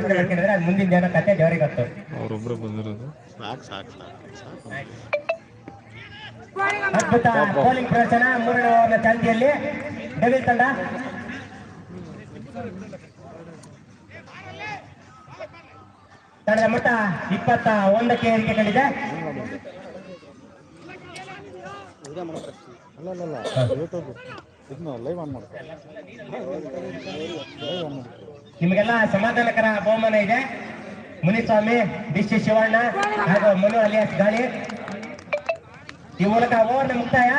ಮುಂದಿನ ಜನ ಕತೆ ದೇವರಿಗೆ ಗೊತ್ತು. ಅವ್ರೊಬ್ರೆ ಬಂದಿರೋದು. ಸಾಕು ಸಾಕು ಸಾಕು ಸಾಕು. ಅದ್ಭುತ ಬೌಲಿಂಗ್ ಪ್ರದರ್ಶನ ಮೂರನೇ ಓವರ್ನ ಚಾಲ್ತಿಯಲ್ಲಿ ಡೆವಿಲ್ ತಂಡ. ತಂಡದ ಮೊತ್ತ ಇಪ್ಪತ್ತ ಒಂದಕ್ಕೆ ಏರಿಕೆ ಕಂಡಿದೆ ಅಲ್ಲ ಯೂಟ್ಯೂಬ್ ಇದನ್ನ ಲೈವ್ ಆನ್ ಮಾಡ್ತಾರೆ. ಲೈವ್ ಆನ್ ಮಾಡ್ತಾರೆ. ನಿಮಗೆಲ್ಲ ಸಮಾಧಾನಕರ ಬಹುಮಾನ ಇದೆ. ಮುನಿಸ್ವಾಮಿ, ಡಿ ಸಿ ಶಿವಣ್ಣ ಹಾಗೂ ಮನು ಅಲಿಯಾಸ್ ಗಾಳಿ. ಈ ಮೂಲಕ ಓವರ್ನ ಮುಕ್ತಾಯ.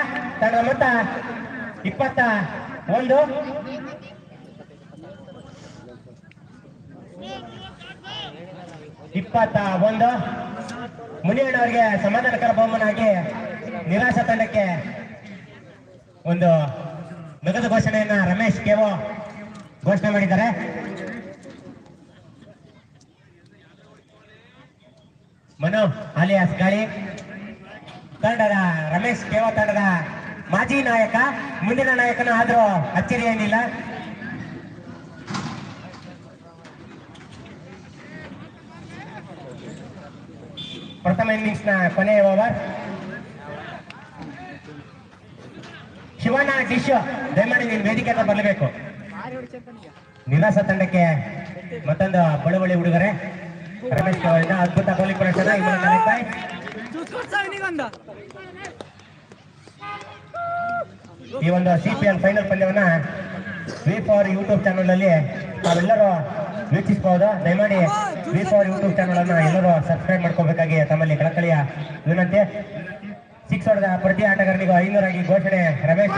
ತನ್ನ ಮೊತ್ತ ಇಪ್ಪತ್ತ ಒಂದು. ಇಪ್ಪತ್ತ ಒಂದು. ಮುನಿಯಣ್ಣವರಿಗೆ ಸಮಾಧಾನಕರ ಬಹುಮಾನ ಆಗಿ ನಿರಾಶ ತಂಡಕ್ಕೆ ಒಂದು ನಗದು ಘೋಷಣೆಯನ್ನ ರಮೇಶ್ ಕೇವೋ ಘೋಷಣೆ ಮಾಡಿದ್ದಾರೆ. ಮನು ಅಲಿಯಾಸ್ ಗಾಳಿ. ತಂಡದ ರಮೇಶ್ ಕೇವ ತಂಡದ ಮಾಜಿ ನಾಯಕ. ಮುಂದಿನ ನಾಯಕನ ಆದ್ರೂ ಅಚ್ಚರಿ ಏನಿಲ್ಲ. ಪ್ರಥಮ ಇನ್ನಿಂಗ್ಸ್ನ ಕೊನೆಯ ಓವರ್. ಶಿವಣ್ಣ ಡಿಶ್ ದಯಮಾಡಿ ನೀನು ವೇದಿಕೆ ಅಂತ ಬರಲೇಬೇಕು. ನಿರಾಸ ತಂಡಕ್ಕೆ ಮತ್ತೊಂದು ಬಳುವಳಿ ಹುಡುಗರೆ ರಮೇಶ್ ಅವರಿಂದ ಅದ್ಭುತ ಬೌಲಿಂಗ್ ಪ್ರದರ್ಶನ ಈ ಒಂದು ಸಿ ಪಿ ಎಲ್ ಫೈನಲ್ ಪಂದ್ಯವನ್ನ ವಿ ಫಾರ್ ಯೂಟ್ಯೂಬ್ ಚಾನಲ್ ಅಲ್ಲಿ ತಾವೆಲ್ಲರೂ ವೀಕ್ಷಿಸಬಹುದು? ದಯಮಾಡಿ ವಿ ಫಾರ್ ಯೂಟ್ಯೂಬ್ ಚಾನಲ್ ಅನ್ನ ಎಲ್ಲರೂ ಸಬ್ಸ್ಕ್ರೈಬ್ ಮಾಡ್ಕೋಬೇಕಾಗಿ ತಮ್ಮಲ್ಲಿ ಕಳಕಳಿಯ ವಿನಂತಿ. ಸಿಕ್ಸ್ ಹೊಡೆದ ಪ್ರತಿ ಆಟಗಾರನಿಗೂ ಐನೂರಾಗಿ ಘೋಷಣೆ ರಮೇಶ್.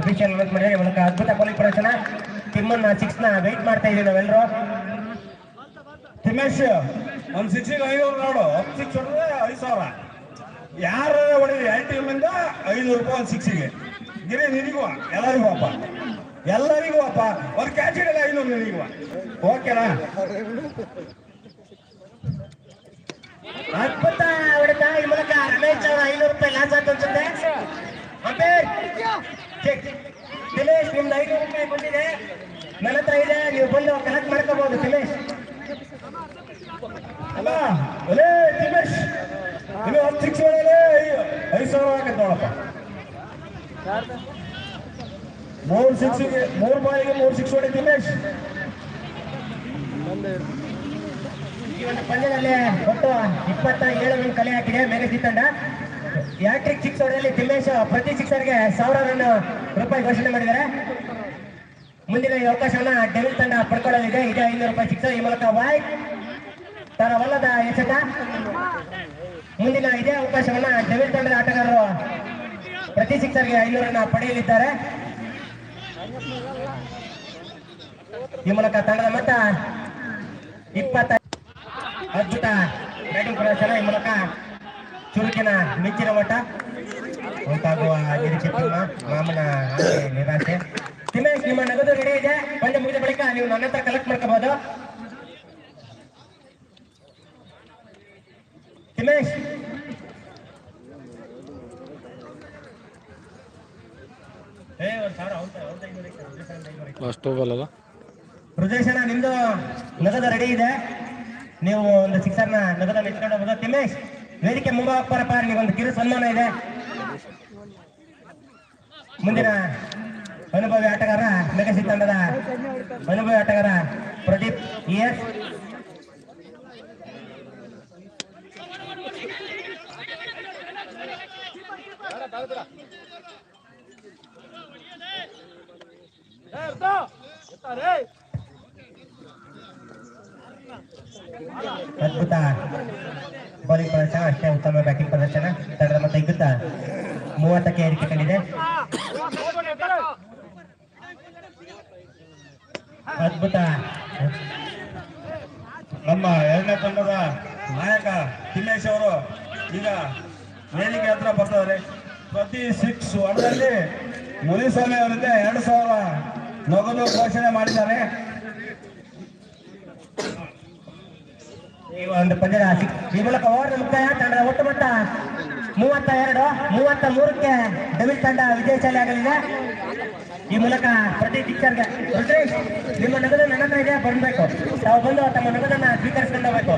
ಅಫಿಷಿಯಲ್ ಮೂಲಕ ಅದ್ಭುತ ಕೋಲಿ ಪ್ರದರ್ಶನ. ತಿಮ್ಮನ್ನ ಸಿಕ್ಸ್ನ ವೆಯ್ಟ್ ಮಾಡ್ತಾ ಇದೀವಿ ನಾವೆಲ್ಲರೂ. ತಿಮ್ಮೇಶ್ ಒಂದ್ ಸಿಕ್ಸಿಗೆ ಐನೂರು ನೋಡು. ಸಿಕ್ಸ್ ಹೊಡೆದ್ರೆ ಐದು ಸಾವಿರ. ಯಾರು ಹೊಡಿದ್ರಿ ಎರಡು ಟೀಮಿಂದ ಐನೂರು ರೂಪಾಯಿ ಒಂದು ಸಿಕ್ಸಿಗೆ ಗಿರಿ ನಿನಗುವ ಎಲ್ಲರಿಗೂ ಅಪ್ಪ ಎಲ್ಲರಿಗೂ ಅಪ್ಪ ಒಂದು ಕ್ಯಾಚ್ ಇಡಲ್ಲ ಐನೂರು ನಿನಿಗುವ ಓಕೆನಾ ಅದ್ಭುತ ಹೊಡೆತ ಈ ಮೂಲಕ ರಮೇಶ್ ಅವರ ಐನೂರು ರೂಪಾಯಿ ಲಾಸ್ ಆಯ್ತು ಅನ್ಸುತ್ತೆ ಅಂಬೇರ್ ಚೆಕ್ ದಿನೇಶ್ ನಿಮ್ದು ಐನೂರು ರೂಪಾಯಿ ಬಂದಿದೆ ನನ್ನ ಹತ್ರ ಇದೆ ನೀವು ಬಂದು ಕಲೆಕ್ಟ್ ಮಾಡ್ಕೋಬಹುದು ದಿನೇಶ್ ಅಲ್ಲ ಅಲೇ ತಿಮ್ಮೇಶ್ ಇನ್ನು ಹತ್ತು ಸಿಕ್ಸ್ ಹೊಡೆಯಲೇ ಐದು ಸಾವಿರ ಆಗತ್ತೆ ನೋಡಪ್ಪ ಮೂರು ಸಿಕ್ಸ್ ಮೂರು ಬಾಯಿಗೆ ಮೂರು ಸಿಕ್ಸ್ ಹೊಡಿ ದಿನೇಶ್. ಪಂದ್ಯದಲ್ಲಿ ಒಟ್ಟು ಇಪ್ಪತ್ತ ಏಳು ರನ್ ಕಲೆ ಹಾಕಿದೆ ಮೇಘಸಿ ತಂಡ ಯಾಟ್ರಿಕ್ ಸಿಕ್ಸ್ ಹೊಡೆಯಲ್ಲಿ ತಿಮ್ಮೇಶ್ ಪ್ರತಿ ಸಿಕ್ಸರ್ಗೆ ಸಾವಿರ ರನ್ ರೂಪಾಯಿ ಘೋಷಣೆ ಮಾಡಿದ್ದಾರೆ. ಮುಂದಿನ ಈ ಅವಕಾಶವನ್ನ ಡೆವಿಲ್ ತಂಡ ಪಡ್ಕೊಳ್ಳಲಿದೆ. ಈಗ ಐನೂರು ರೂಪಾಯಿ ಸಿಕ್ಸರ್ ಈ ಮೂಲಕ ವಾಯ್ ತರವಲ್ಲದ ಎಸೆತ. ಮುಂದಿನ ಇದೇ ಅವಕಾಶವನ್ನ ಡೆವಿಲ್ ತಂಡದ ಆಟಗಾರರು ಪ್ರತಿ ಸಿಕ್ಸರ್ಗೆ ಐನೂರನ್ನ ಪಡೆಯಲಿದ್ದಾರೆ. ಈ ಮೂಲಕ ತಂಡದ ಮೊತ್ತ ಇಪ್ಪತ್ತ ಅದ್ಭುತ ಬ್ಯಾಟಿಂಗ್ ಪ್ರದರ್ಶನ ಈ ಮೂಲಕ ಚುರುಕಿನ ಮಿಂಚಿನ ಮಟ್ಟ ಉಂಟಾಗುವ ನಿರೀಕ್ಷೆ ತುಂಬ ಮಾಮನ ಆಸೆ, ನಿರಾಸೆ ತಿಮ್ಮೇಶ್ ನಿಮ್ಮ ನಗದು ರೆಡಿ ಇದೆ ಪಂದ್ಯ ಮುಗಿದ ಬಳಿಕ ನೀವು ನನ್ನ ಹತ್ರ ಕಲೆಕ್ಟ್ ಮಾಡ್ಕೋಬಹುದು ತಿಮ್ಮೇಶ್ ಏ ಒಂದ್ ಸಾವಿರ ಅವ್ರ್ದು- ಅವ್ರ್ದು ಐನೂರು ಐತೆ, ಅವ್ರ್ದು ಸಾವಿರದ ಐನೂರು ಲಾಸ್ಟ್ ಹೋಗಲ್ಲ ಹೃದಯಶನ ನಿಮ್ದು ನಗದ ರೆಡಿ ಇದೆ. ನೀವು ಒಂದು ಸಿಕ್ಸರ್ನ ನಗದ ಮೆಚ್ಕೊಂಡು ಹೋಗೋದು ತಿಮ್ಮೇಶ್ ವೇದಿಕೆ ಮುಂಭಾಗ ಬರಪ್ಪ ನಿಗೊಂದು ಕಿರು ಸನ್ಮಾನ ಇದೆ. ಮುಂದಿನ ಅನುಭವಿ ಆಟಗಾರ ಮೆಗಸಿ ತಂಡದ ಅನುಭವಿ ಆಟಗಾರ ಪ್ರದೀಪ್ ಎಸ್ ಅದ್ಭುತ. ಬೌಲಿಂಗ್ ಪ್ರದರ್ಶನ, ಅಷ್ಟೇ ಉತ್ತಮ ಬ್ಯಾಟಿಂಗ್ ಪ್ರದರ್ಶನ. ತಂಡದ ಮೊತ್ತ ಇಗ್ಗುತ್ತಾ ಮೂವತ್ತಕ್ಕೆ ಏರಿಕೆ ಕಂಡಿದೆ. ಅದ್ಭುತ. ನಮ್ಮ ಎರಡನೇ ತಂಡದ ನಾಯಕ ತಿಮ್ಮೇಶ್ ಅವರು ಈಗ ವೇದಿಕೆ ಹತ್ರ ಬರ್ತಾರೆ ಪ್ರತಿ ಸಿಕ್ಸ್ ಒನ್ನಲ್ಲಿ ಮುನಿಸ್ವಾಮಿ ಅವರಿಂದ ಎರಡು ಸಾವಿರ ನಗದು ಘೋಷಣೆ ಮಾಡಿದ್ದಾರೆ. ಈ ಒಂದು ಪಂದ್ಯದ ಈ ಮೂಲಕ ಓವರ್ ಮುಕ್ತಾಯ ತಂಡದ ಒಟ್ಟು ಮೊತ್ತ ಮೂವತ್ತ ಎರಡು, ಮೂವತ್ತ ಮೂರಕ್ಕೆ ಡಬಿಲ್ ತಂಡ ವಿಜಯಶಾಲಿ ಆಗಲಿದೆ. ಈ ಮೂಲಕ ಪ್ರತಿ ಟೀಚರ್ಗೆ ರುದ್ರೇಶ್, ನಿಮ್ಮ ನಗದು ನನ್ನ ಇದೆ, ಬರ್ಬೇಕು. ತಾವು ಬಂದು ತಮ್ಮ ನಗದನ್ನ ಸ್ವೀಕರಿಸ್ಕೊಂಡು ಹೋಗ್ಬೇಕು